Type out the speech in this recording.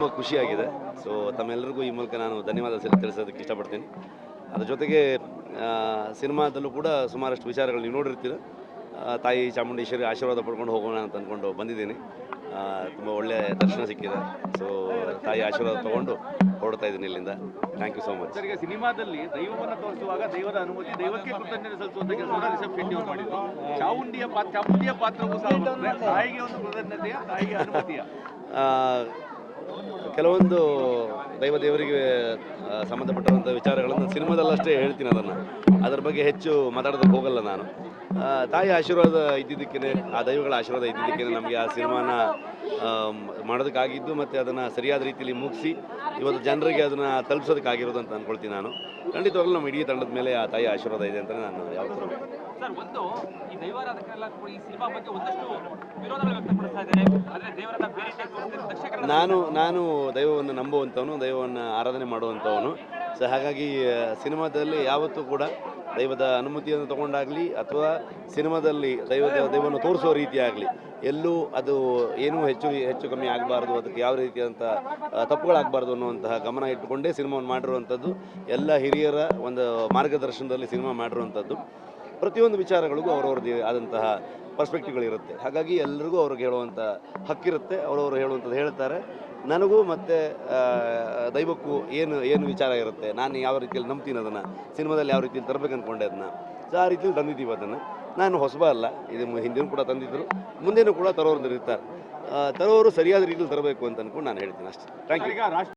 ತುಂಬ ಖುಷಿಯಾಗಿದೆ. ಸೊ ತಮ್ಮೆಲ್ಲರಿಗೂ ಈ ಮೂಲಕ ನಾನು ಧನ್ಯವಾದ ತಿಳಿಸೋದಕ್ಕೆ ಇಷ್ಟಪಡ್ತೀನಿ. ಅದ್ರ ಜೊತೆಗೆ ಸಿನಿಮಾದಲ್ಲೂ ಕೂಡ ಸುಮಾರಷ್ಟು ವಿಚಾರಗಳು ನೀವು ನೋಡಿರ್ತೀರ. ತಾಯಿ ಚಾಮುಂಡೇಶ್ವರಿ ಆಶೀರ್ವಾದ ಪಡ್ಕೊಂಡು ಹೋಗೋಣ ಅಂತ ಅಂದ್ಕೊಂಡು ಬಂದಿದ್ದೀನಿ. ತುಂಬ ಒಳ್ಳೆಯ ದರ್ಶನ ಸಿಕ್ಕಿದೆ. ಸೊ ತಾಯಿ ಆಶೀರ್ವಾದ ತಗೊಂಡು ಹೊರಡ್ತಾ ಇದ್ದೀನಿ ಇಲ್ಲಿಂದ. Thank you so much sir ಸಿನಿಮಾದಲ್ಲಿ ದೈವವನ್ನು ತೋರಿಸುವಾಗ ದೈವದ ಅನುಮತಿ ದೈವಕ್ಕೆ ಕೃತಜ್ಞತೆ ಸಲ್ಲಿಸುವಂತ ಕೆಲಸವನ್ನು ರಿಷಬ್ ಶೆಟ್ಟಿ ಅವರು ಮಾಡಿದ್ರು. ಚಾಮುಂಡಿಯ ಪಾತ್ರ ಚಾಮುಂಡಿಯ ಪಾತ್ರವೂ ಸಹ ತಾಯಿಗೆ ಒಂದು ಕೃತಜ್ಞತೆಯ ತಾಯಿಗೆ ಅನುಮತಿಯ? ಕೆಲವೊಂದು ದೈವ ದೇವರಿಗೆ ಸಂಬಂಧಪಟ್ಟಂಥ ವಿಚಾರಗಳನ್ನು ಸಿನಿಮಾದಲ್ಲಷ್ಟೇ ಹೇಳ್ತೀನಿ ಅದನ್ನು. ಅದರ ಬಗ್ಗೆ ಹೆಚ್ಚು ಮಾತಾಡೋದಕ್ಕೆ ಹೋಗಲ್ಲ ನಾನು. ತಾಯಿ ಆಶೀರ್ವಾದ ಇದ್ದಿದ್ದಕ್ಕೇ ಆ ದೈವಗಳ ಆಶೀರ್ವಾದ ಇದ್ದಿದ್ದಕ್ಕೇ ನಮಗೆ ಆ ಸಿನಿಮಾನ ಮಾಡೋದಕ್ಕಾಗಿದ್ದು ಮತ್ತು ಅದನ್ನು ಸರಿಯಾದ ರೀತಿಯಲ್ಲಿ ಮುಗಿಸಿ, ಇವತ್ತು ಜನರಿಗೆ ಅದನ್ನು ತಲುಪಿಸೋದಕ್ಕಾಗಿರೋದು ಅಂತ ಅಂದ್ಕೊಳ್ತೀನಿ ನಾನು. ಖಂಡಿತವಾಗ್ಲೂ ನಮ್ಮ ಇಡೀ ತಂಡದ ಮೇಲೆ ಆ ತಾಯಿ ಆಶೀರ್ವಾದ ಇದೆ ಅಂತ ನಾನು ಯಾವತ್ತೂ ಸರ್ ಒಂದು ಈ ದೈವಾರಾಧಕರೆಲ್ಲ ಈ ಸಿನಿಮಾ ಬಗ್ಗೆ ಒಂದಷ್ಟು ವಿರೋಧಗಳು ವ್ಯಕ್ತಪಡಿಸ್ತಾ ಇದ್ದಾರೆ. ಆದ್ರೆ ದೇವರನ್ನ ಬೇರೆ ರೀತಿಯಾಗಿ ತೋರಿಸ್ತಾರೆ. ದಕ್ಷಿಣ ನಾನು ನಾನು ದೈವವನ್ನು ನಂಬುವಂಥವನು ದೈವವನ್ನು ಆರಾಧನೆ ಮಾಡುವಂಥವನು. ಸೊ ಹಾಗಾಗಿ ಸಿನಿಮಾದಲ್ಲಿ ಯಾವತ್ತೂ ಕೂಡ ದೈವದ ಅನುಮತಿಯನ್ನು ತಗೊಂಡಾಗಲಿ ಅಥವಾ ಸಿನಿಮಾದಲ್ಲಿ ದೈವದ ದೈವವನ್ನು ತೋರಿಸೋ ರೀತಿಯಾಗಲಿ ಎಲ್ಲೂ ಅದು ಏನೂ ಹೆಚ್ಚು ಹೆಚ್ಚು ಕಮ್ಮಿ ಆಗಬಾರ್ದು, ಅದಕ್ಕೆ ಯಾವ ರೀತಿಯಾದಂಥ ತಪ್ಪುಗಳಾಗಬಾರ್ದು ಅನ್ನುವಂತಹ ಗಮನ ಇಟ್ಟುಕೊಂಡೇ ಸಿನಿಮಾವನ್ನು ಮಾಡಿರುವಂಥದ್ದು, ಎಲ್ಲ ಹಿರಿಯರ ಒಂದು ಮಾರ್ಗದರ್ಶನದಲ್ಲಿ ಸಿನಿಮಾ ಮಾಡಿರುವಂಥದ್ದು. ಪ್ರತಿಯೊಂದು ವಿಚಾರಗಳಿಗೂ ಅವರವ್ರದ್ದು ಆದಂತಹ ಪರ್ಸ್ಪೆಕ್ಟಿವ್ಗಳಿರುತ್ತೆ. ಹಾಗಾಗಿ ಎಲ್ಲರಿಗೂ ಅವ್ರಿಗೆ ಹೇಳುವಂಥ ಹಕ್ಕಿರುತ್ತೆ, ಅವರವರು ಹೇಳುವಂಥದ್ದು ಹೇಳ್ತಾರೆ. ನನಗೂ ಮತ್ತು ದೈವಕ್ಕೂ ಏನು ಏನು ವಿಚಾರ ಇರುತ್ತೆ, ನಾನು ಯಾವ ರೀತಿಯಲ್ಲಿ ನಂಬ್ತೀನಿ ಅದನ್ನು, ಸಿನಿಮಾದಲ್ಲಿ ಯಾವ ರೀತಿಯಲ್ಲಿ ತರಬೇಕು ಅಂದ್ಕೊಂಡೆ ಅದನ್ನು, ಸೊ ಆ ರೀತಿಯಲ್ಲಿ ತಂದಿದ್ದೀವಿ ಅದನ್ನು. ನಾನು ಹೊಸಬ ಅಲ್ಲ. ಇದು ಹಿಂದಿನೂ ಕೂಡ ತಂದಿದ್ದರು ಮುಂದೇನೂ ಕೂಡ ತರೋರು ಇರ್ತಾರೆ. ತರೋರು ಸರಿಯಾದ ರೀತಿಯಲ್ಲಿ ತರಬೇಕು ಅಂತ ಅಂದ್ಕೊಂಡು ನಾನು ಹೇಳ್ತೀನಿ ಅಷ್ಟೇ. Thank you